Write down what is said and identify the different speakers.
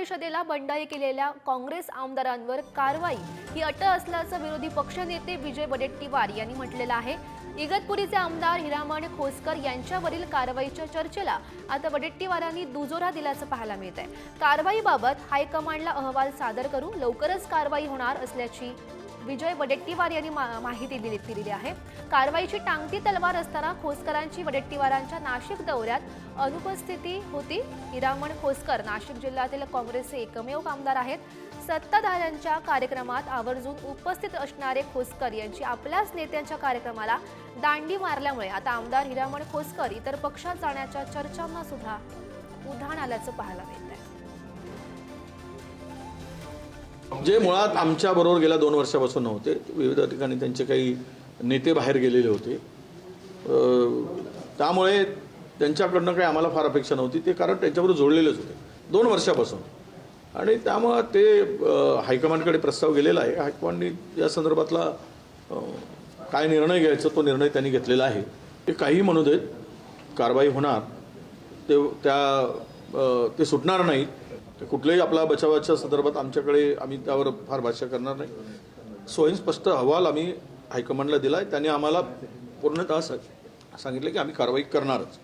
Speaker 1: परिषदेला बंडाई केलेल्या काँग्रेस आमदारांवर कारवाई. ही अट असल्याचं विरोधी पक्षनेते विजय वडेट्टीवार यांनी म्हटलेलं आहे. इगतपुरीचे आमदार हिरामण खोसकर यांच्यावरील कारवाईच्या चर्चेला आता वडेट्टीवारांनी दुजोरा दिल्याचं पाहायला मिळत आहे कारवाईबाबत हायकमांडला अहवाल सादर करू लवकरच कारवाई होणार असल्याची विजय वडेट्टीवार यांनी मा- माहिती दिली दिलेली आहे. कारवाईची टांगती तलवार असताना खोसकरांची वडेट्टीवारांच्या नाशिक दौऱ्यात अनुपस्थिती होती. हिरामण खोसकर नाशिक जिल्ह्यातील काँग्रेसचे एकमेव आमदार आहेत. सत्ताधाऱ्यांच्या कार्यक्रमात आवर्जून उपस्थित असणारे खोसकर यांची आपल्याच नेत्यांच्या कार्यक्रमाला दांडी मारल्यामुळे आता आमदार हिरामण खोसकर इतर पक्षात जाण्याच्या चर्चांना सुद्धा उधाण आल्याचं पाहायला मिळत आहे
Speaker 2: जे मुळात आमच्याबरोबर गेल्या दोन वर्षापासून नव्हते. विविध ठिकाणी त्यांचे काही नेते बाहेर गेलेले होते. त्यामुळे त्यांच्याकडनं काही आम्हाला फार अपेक्षा नव्हती. ते कारण त्यांच्याबरोबर जोडलेलेच होते. दोन वर्षापासून. आणि त्यामुळं ते हायकमांडकडे प्रस्ताव गेलेला आहे. हायकमांडनी या संदर्भातला काय निर्णय घ्यायचा तो निर्णय त्यांनी घेतलेला आहे. ते काहीही म्हणू देत कारवाई होणार ते त्या ते सुटणार नाहीत. कुठल्याही आपला बचावाच्या संदर्भात आमच्याकडे आम्ही त्यावर फार भाष्य करणार नाही. स्वयंस्पष्ट अहवाल आम्ही हायकमांडला दिला आहे त्यांनी आम्हाला पूर्णतः सांगितलं की आम्ही कारवाई करणारच.